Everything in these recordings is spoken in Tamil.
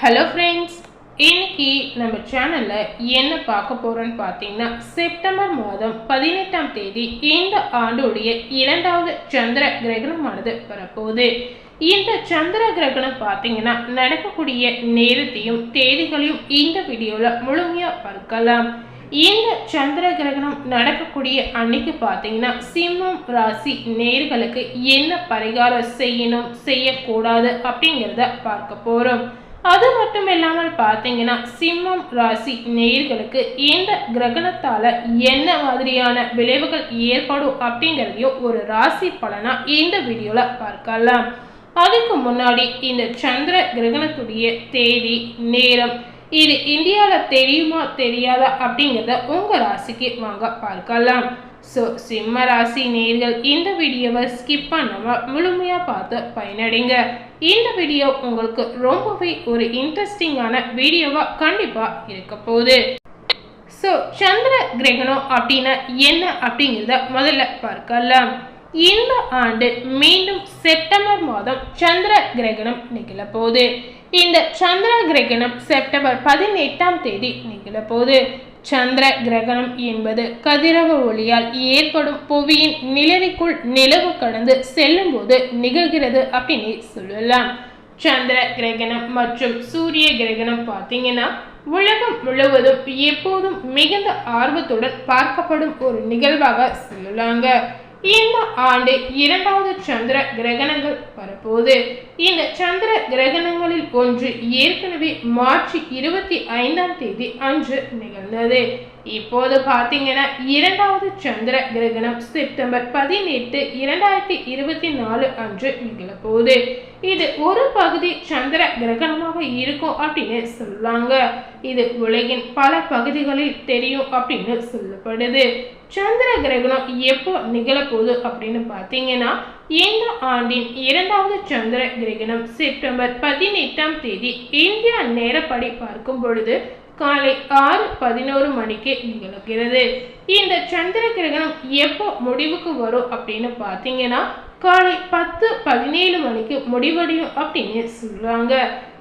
ஹலோ ஃப்ரெண்ட்ஸ் இன்னைக்கு நம்ம சேனலில் என்ன பார்க்க போகிறோன்னு பார்த்தீங்கன்னா செப்டம்பர் மாதம் பதினெட்டாம் தேதி இந்த ஆண்டுடைய இரண்டாவது சந்திர கிரகணமானது வரப்போகுது. இந்த சந்திர கிரகணம் பார்த்தீங்கன்னா நடக்கக்கூடிய நேரத்தையும் தேதிகளையும் இந்த வீடியோவில் முழுமையாக பார்க்கலாம். இந்த சந்திர கிரகணம் நடக்கக்கூடிய அன்னைக்கு பார்த்தீங்கன்னா சிம்மம் ராசி நேர்களுக்கு என்ன பரிகாரம் செய்யணும் செய்யக்கூடாது அப்படிங்கிறத பார்க்க போகிறோம் அது மட்டும் இல்லாமல் பார்த்தீங்கன்னா சிம்மம் ராசி நேர்களுக்கு இந்த கிரகணத்தால என்ன மாதிரியான விளைவுகள் ஏற்படும் அப்படிங்கிறதையும் ஒரு ராசி பலனா இந்த வீடியோல பார்க்கலாம். அதுக்கு முன்னாடி இந்த சந்திர கிரகணத்துடைய தேதி நேரம் இது இந்தியாவில் தெரியுமா தெரியாதா அப்படிங்கிறத உங்கள் ராசிக்கு வாங்க பார்க்கலாம். ஸோ சிம்ம ராசி நேர்கள் இந்த வீடியோவை ஸ்கிப் பண்ணாமல் முழுமையாக பார்த்து பயனடைங்க. இந்த வீடியோ உங்களுக்கு ரொம்பவே ஒரு இன்ட்ரெஸ்டிங்கான வீடியோவாக கண்டிப்பாக இருக்க போகுது. ஸோ சந்திர கிரகணம் அப்படின்னா என்ன அப்படிங்கிறத முதல்ல பார்க்கலாம். இந்த ஆண்டு மீண்டும் செப்டம்பர் மாதம் சந்திர கிரகணம் நிகழப்போகுது இந்த சந்திர கிரகணம் செப்டம்பர் பதினெட்டாம் தேதி நிகழப்போகுது சந்திர கிரகணம் என்பது கதிரவ ஒளியால் ஏற்படும் புவியின் நிலவிற்குள் நிலவு கடந்து செல்லும் போது நிகழ்கிறது அப்படின்னு சொல்லலாம். சந்திர கிரகணம் மற்றும் சூரிய கிரகணம் பார்த்தீங்கன்னா உலகம் முழுவதும் எப்போதும் மிகுந்த ஆர்வத்துடன் பார்க்கப்படும் ஒரு நிகழ்வாக சொல்லலாங்க. இந்த ஆண்டு இரண்டாவது சந்திர கிரகணங்கள் வரப்போது இந்த சந்திர கிரகணங்களில் ஒன்று ஏற்கனவே மார்ச் இருபத்தி ஐந்தாம் தேதி அன்று நிகழ்ந்தது. இப்போது பார்த்தீங்கன்னா இரண்டாவது சந்திர கிரகணம் செப்டம்பர் பதினெட்டு இரண்டாயிரத்தி இருபத்தி நாலு அன்று நிகழப்போகுது. இது ஒரு பகுதி சந்திர கிரகணமாக இருக்கும் அப்படின்னு சொல்லுவாங்க. இது உலகின் பல பகுதிகளில் தெரியும் அப்படின்னு சொல்லப்படுது. சந்திர கிரகணம் எப்போ நிகழப்போகுது அப்படின்னு பார்த்தீங்கன்னா இந்த ஆண்டின் இரண்டாவது சந்திர கிரகணம் செப்டம்பர் பதினெட்டாம் தேதி இந்தியா நேரப்படி பார்க்கும் பொழுது காலை ஆறு பதினோரு மணிக்கு நிகழ்கிறது இந்த சந்திர கிரகணம் எப்போ முடிவுக்கு வரும் அப்படின்னு பார்த்தீங்கன்னா காலை பத்து பதினேழு மணிக்கு முடிவடையும் அப்படின்னு சொல்கிறாங்க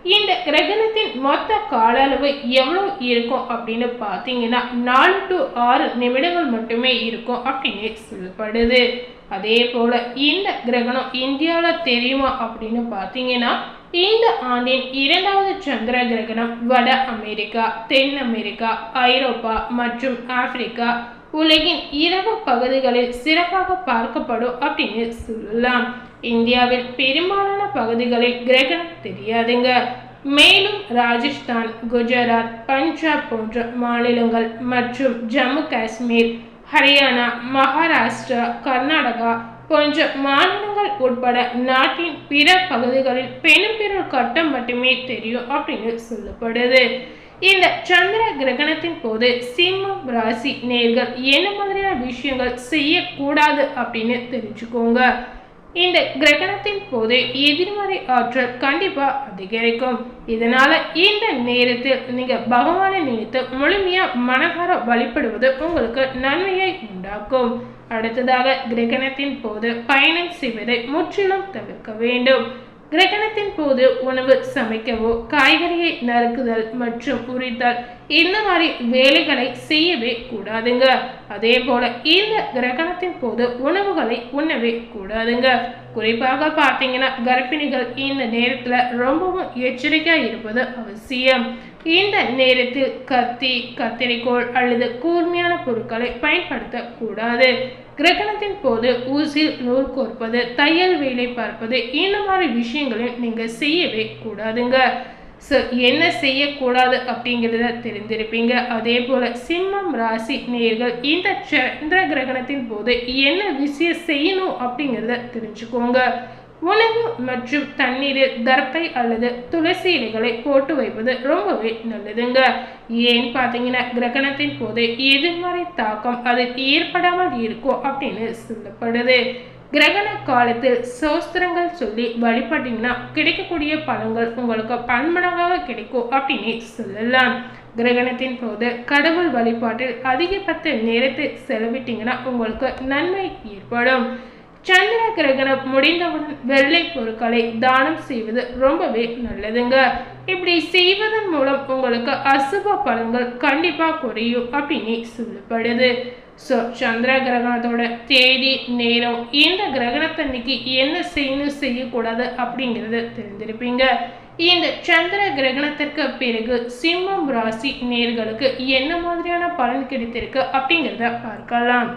இந்த கிரகணத்தின் மொத்த கால அளவு எவ்வளோ இருக்கும் அப்படின்னு பார்த்தீங்கன்னா நாலு டு ஆறு நிமிடங்கள் மட்டுமே இருக்கும் அப்படின்னு சொல்லப்படுது. அதே போல் இந்த கிரகணம் இந்தியாவில் தெரியுமா அப்படின்னு பார்த்தீங்கன்னா இந்த ஆண்டின் இரண்டாவது சந்திர கிரகணம் வட அமெரிக்கா தென் அமெரிக்கா ஐரோப்பா மற்றும் ஆப்பிரிக்கா உலகின் இரவு பகுதிகளில் சிறப்பாக பார்க்கப்படும் அப்படின்னு சொல்லலாம். இந்தியாவில் பெரும்பாலான பகுதிகளில் கிரகணம் தெரியாதுங்க. மேலும் ராஜஸ்தான் குஜராத் பஞ்சாப் போன்ற மாநிலங்கள் மற்றும் ஜம்மு காஷ்மீர் ஹரியானா மகாராஷ்டிரா கர்நாடகா போன்ற மாநிலங்கள் உட்பட நாட்டின் பிற பகுதிகளில் பெரும்பெரும் கட்டம் மட்டுமே தெரியும் அப்படின்னு சொல்லப்படுது. இந்த சந்திர கிரகணத்தின் போது சிம்மம் ராசி நேர்கள் என்ன மாதிரியான விஷயங்கள் செய்யக்கூடாது அப்படின்னு தெரிஞ்சுக்கோங்க. இந்த கிரகணத்தின் போது எதிர்மறை ஆற்றல் கண்டிப்பாக அதிகரிக்கும். இதனால் இந்த நேரத்தில் நீங்கள் பகவானை நினைத்து முழுமையாக மனதார வழிபடுவது உங்களுக்கு நன்மையை உண்டாக்கும். அடுத்ததாக கிரகணத்தின் போது பயணம் செய்வதை முற்றிலும் தவிர்க்க வேண்டும். கிரகணத்தின் போது உணவு சமைக்கவோ காய்கறியை நறுக்குதல் மற்றும் உரித்தல் இந்த மாதிரி வேலைகளை செய்யவே கூடாதுங்க. அதே போல இந்த கிரகணத்தின் போது உணவுகளை உண்ணவே கூடாதுங்க. குறிப்பாக பார்த்தீங்கன்னா கர்ப்பிணிகள் இந்த நேரத்தில் ரொம்பவும் எச்சரிக்கையாக இருப்பது அவசியம். இந்த நேரத்தில் கத்தி கத்திரிக்கோள் அல்லது கூர்மையான பொருட்களை பயன்படுத்தக்கூடாது. கிரகணத்தின் போது ஊசில் நூல் கோர்ப்பது தையல் வேலை பார்ப்பது இந்த மாதிரி விஷயங்களையும் நீங்கள் செய்யவே கூடாதுங்க. ஸோ என்ன செய்யக்கூடாது அப்படிங்கிறத தெரிந்திருப்பீங்க. அதே போல் சிம்மம் ராசி நேர்கள் இந்த சந்திர கிரகணத்தின் போது என்ன விஷயம் செய்யணும் அப்படிங்கிறத தெரிஞ்சுக்கோங்க. உணவு மற்றும் தண்ணீரில் தர்ப்பை அல்லது துளசி இலைகளை போட்டு வைப்பது ரொம்பவே நல்லதுங்க. ஏன்னு பார்த்தீங்கன்னா கிரகணத்தின் போது எதிர்மறை தாக்கம் அது ஏற்படாமல் இருக்கும் அப்படின்னு சொல்லப்படுது. கிரகண காலத்தில் சோஸ்திரங்கள் சொல்லி வழிபட்டீங்கன்னா கிடைக்கக்கூடிய பலன்கள் உங்களுக்கு பன்மடங்காக கிடைக்கும் அப்படின்னு சொல்லலாம். கிரகணத்தின் போது கடவுள் வழிபாட்டில் அதிகபட்ச நேரத்தை செலவிட்டீங்கன்னா உங்களுக்கு நன்மை ஏற்படும். சந்திர கிரகணம் முடிந்தவுடன் வெள்ளை பொருட்களை தானம் செய்வது ரொம்பவே நல்லதுங்க. இப்படி செய்வதன் மூலம் உங்களுக்கு அசுப பலன்கள் கண்டிப்பா குறையும் அப்படின்னு சொல்லப்படுது. ஸோ சந்திர கிரகணத்தோட தேதி நேரம் இந்த கிரகணத்தன்னைக்கு என்ன செய்யணும் செய்யக்கூடாது அப்படிங்கிறத தெரிஞ்சிருப்பீங்க. இந்த சந்திர கிரகணத்திற்கு பிறகு சிம்மம் ராசி நேர்களுக்கு என்ன மாதிரியான பலன் கிடைத்திருக்கு அப்படிங்கிறத பார்க்கலாம்.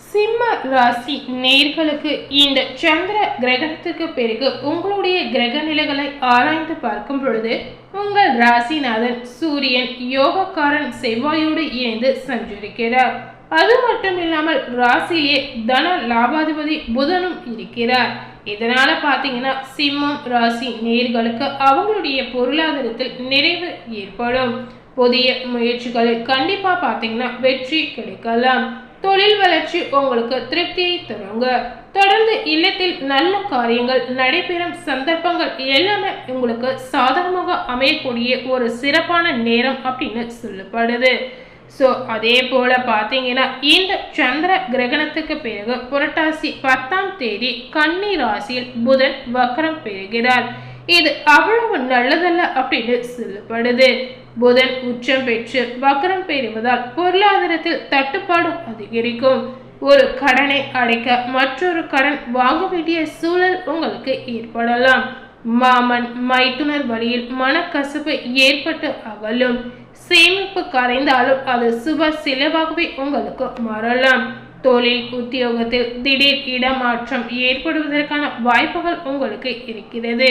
சிம்ம ராசி நேர்களுக்கு இந்த சந்திர கிரகணத்துக்கு பிறகு உங்களுடைய கிரக நிலைகளை ஆராய்ந்து பார்க்கும் பொழுது உங்கள் ராசிநாதன் சூரியன் யோகக்காரன் செவ்வாயோடு இணைந்து சஞ்சரிக்கிறார். அது மட்டும் இல்லாமல் ராசியிலே தன லாபாதிபதி புதனும் இருக்கிறார். இதனால பார்த்தீங்கன்னா சிம்மம் ராசி நேர்களுக்கு அவங்களுடைய பொருளாதாரத்தில் நிறைவு ஏற்படும். புதிய முயற்சிகளில் கண்டிப்பாக பார்த்தீங்கன்னா வெற்றி கிடைக்கலாம். தொழில் வளர்ச்சி உங்களுக்கு திருப்தியை தருங்க. தொடர்ந்து இல்லத்தில் நல்ல காரியங்கள் நடைபெறும் சந்தர்ப்பங்கள் எல்லாமே உங்களுக்கு சாதகமாக அமையக்கூடிய ஒரு சிறப்பான நேரம் அப்படின்னு சொல்லப்படுது. ஸோ அதே போல் பார்த்தீங்கன்னா இந்த சந்திர கிரகணத்துக்கு பிறகு புரட்டாசி பத்தாம் தேதி கன்னி ராசியில் புதன் வக்கரம் பெறுகிறார். இது அவ்வளவு நல்லதல்ல அப்படின்னு சொல்லப்படுது. புதன் உச்சம் பெற்று வக்கரம் பெறுவதால் பொருளாதாரத்தில் தட்டுப்பாடு அதிகரிக்கும். ஒரு கடனை அடைக்க மற்றொரு கடன் வாங்க வேண்டிய சூழல் உங்களுக்கு ஏற்படலாம். மாமன் மைத்துனர் வழியில் மனக்கசப்பு ஏற்பட்டு அகலும் சேமிப்பு கரைந்தாலும் அது சுப செலவாகவே உங்களுக்கு மாறலாம். தொழில் உத்தியோகத்தில் திடீர் இடமாற்றம் ஏற்படுவதற்கான வாய்ப்புகள் உங்களுக்கு இருக்கிறது.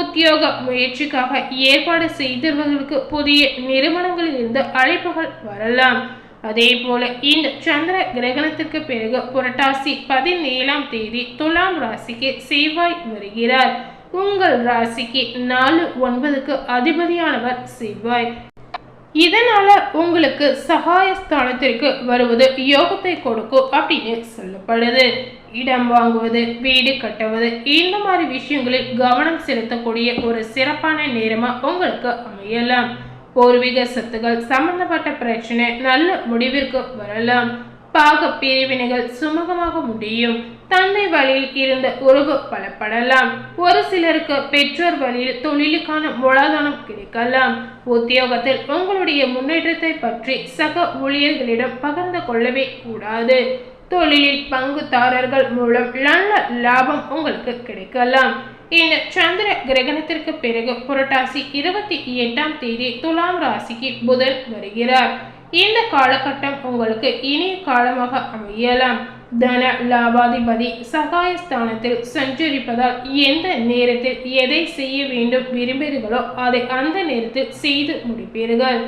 உத்தியோக முயற்சிக்காக ஏற்பாடு செய்தவர்களுக்கு புதிய நிறுவனங்களில் இருந்து அழைப்புகள் வரலாம். அதே போல இந்த சந்திர கிரகணத்திற்கு பிறகு புரட்டாசி பதினேழாம் தேதி துலாம் ராசிக்கு செவ்வாய் வருகிறார். உங்கள் ராசிக்கு நாலு ஒன்பதுக்கு அதிபதியானவர் செவ்வாய். இதனால உங்களுக்கு சகாயஸ்தானத்திற்கு வருவது யோகத்தை கொடுக்கும் அப்படின்னு சொல்லப்படுது. இடம் வாங்குவது வீடு கட்டுவது இந்த மாதிரி விஷயங்களில் கவனம் செலுத்தக்கூடிய ஒரு சிறப்பான நேரமா உங்களுக்கு அமையலாம். பூர்வீக சொத்துகள் சம்பந்தப்பட்ட பிரச்சனை நல்ல முடிவிற்கு வரலாம். பாக பிரிவினைகள் சுமூகமாக முடியும். தந்தை வழியில் இருந்த உறவு பலப்படலாம். ஒரு சிலருக்கு பெற்றோர் வழியில் தொழிலுக்கான மூலாதாரம் கிடைக்கலாம். உத்தியோகத்தில் உங்களுடைய முன்னேற்றத்தை பற்றி சக ஊழியர்களிடம் பகிர்ந்து கொள்ளவே கூடாது. தொழிலில் பங்குதாரர்கள் மூலம் நல்ல லாபம் உங்களுக்கு கிடைக்கலாம். இந்த சந்திர கிரகணத்திற்கு பிறகு புரட்டாசி இருபத்தி எட்டாம் தேதி துலாம் ராசிக்கு புதன் வருகிறார். இந்த காலகட்டம் உங்களுக்கு இனிய காலமாக அமையலாம். தன லாபாதிபதி சகாயஸ்தானத்தில் சஞ்சரிப்பதால் எந்த நேரத்தில் எதை செய்ய வேண்டும் விரும்புகிறீர்களோ அதை அந்த நேரத்தில் செய்து முடிப்பீர்கள்.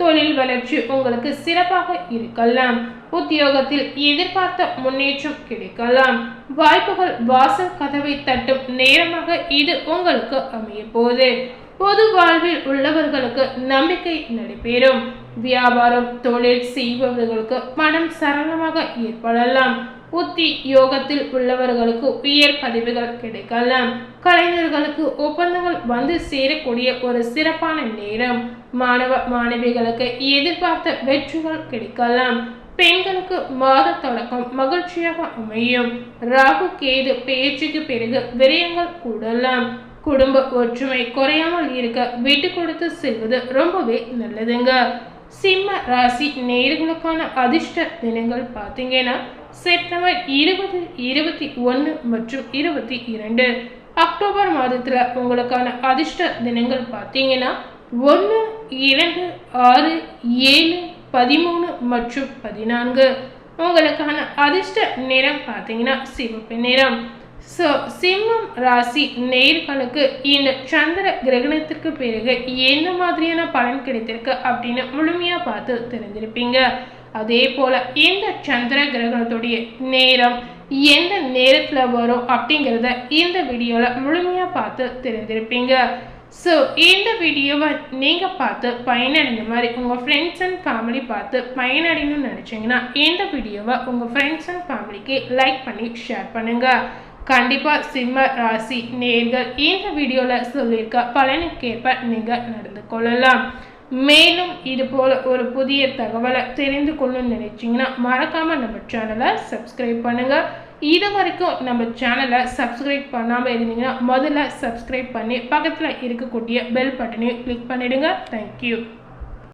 தொழில் வளர்ச்சி உங்களுக்கு சிறப்பாக இருக்கலாம். உத்தியோகத்தில் எதிர்பார்த்த முன்னேற்றம் கிடைக்கலாம். வாய்ப்புகள் வாசல் கதவை தட்டும் நேரமாக இது உங்களுக்கு அமைய போகுது பொது வாழ்வில் உள்ளவர்களுக்கு நம்பிக்கை நடைபெறும். வியாபாரம் தொழில் செய்பவர்களுக்கு பணம் சரளமாக ஏற்படலாம். உத்தி யோகத்தில் உள்ளவர்களுக்கு உயர் பதவிகள் கிடைக்கலாம். கலைஞர்களுக்கு ஒப்பந்தங்கள் வந்து சேரக்கூடிய ஒரு சிறப்பான நேரம். மாணவ மாணவிகளுக்கு எதிர்பார்த்த வெற்றிகள் கிடைக்கலாம். பெண்களுக்கு மாத தொடக்கம் மகிழ்ச்சியாக அமையும். ராகு கேது பேச்சுக்கு பிறகு விரயங்கள் கூடலாம். குடும்ப ஒற்றுமை குறையாமல் இருக்க விட்டு கொடுத்து செல்வது ரொம்பவே நல்லதுங்க. சிம்ம ராசி நேர்களுக்கான அதிர்ஷ்ட தினங்கள் பார்த்தீங்கன்னா செப்டம்பர் இருபது இருபத்தி ஒன்று மற்றும் இருபத்தி இரண்டு. அக்டோபர் மாதத்தில் உங்களுக்கான அதிர்ஷ்ட தினங்கள் பார்த்தீங்கன்னா ஒன்று இரண்டு ஆறு ஏழு பதிமூணு மற்றும் பதினான்கு. உங்களுக்கான அதிர்ஷ்ட நிறம் பார்த்தீங்கன்னா சிவப்பு நிறம். ஸோ சிம்மம் ராசி நேர்களுக்கு இந்த சந்திர கிரகணத்திற்கு பிறகு என்ன மாதிரியான பலன் கிடைத்திருக்கு அப்படின்னு முழுமையாக பார்த்து தெரிஞ்சிருப்பீங்க. அதே போல் இந்த சந்திர கிரகணத்துடைய நேரம் எந்த நேரத்தில் வரும் அப்படிங்கிறத இந்த வீடியோவில் முழுமையாக பார்த்து தெரிஞ்சிருப்பீங்க. ஸோ இந்த வீடியோவை நீங்கள் பார்த்து பயனடைந்த மாதிரி உங்கள் ஃப்ரெண்ட்ஸ் அண்ட் ஃபேமிலி பார்த்து பயனடையணும்னு நினச்சிங்கன்னா இந்த வீடியோவை உங்கள் ஃப்ரெண்ட்ஸ் அண்ட் ஃபேமிலிக்கு லைக் பண்ணி ஷேர் பண்ணுங்கள் கண்டிப்பாக சிம்ம ராசி நேர்கள் இந்த வீடியோவில் சொல்லியிருக்க பலனுக்கேற்ப நீங்கள் நடந்து கொள்ளலாம். மேலும் இது போல் ஒரு புதிய தகவலை தெரிந்து கொள்ளணும்னு நினைச்சிங்கன்னா மறக்காமல் நம்ம சேனலை சப்ஸ்கிரைப் பண்ணுங்கள் இது வரைக்கும் நம்ம சேனலை சப்ஸ்கிரைப் பண்ணாமல் இருந்தீங்கன்னா முதல்ல சப்ஸ்கிரைப் பண்ணி பக்கத்தில் இருக்கக்கூடிய பெல் பட்டனையும் கிளிக் பண்ணிவிடுங்க தேங்க்யூ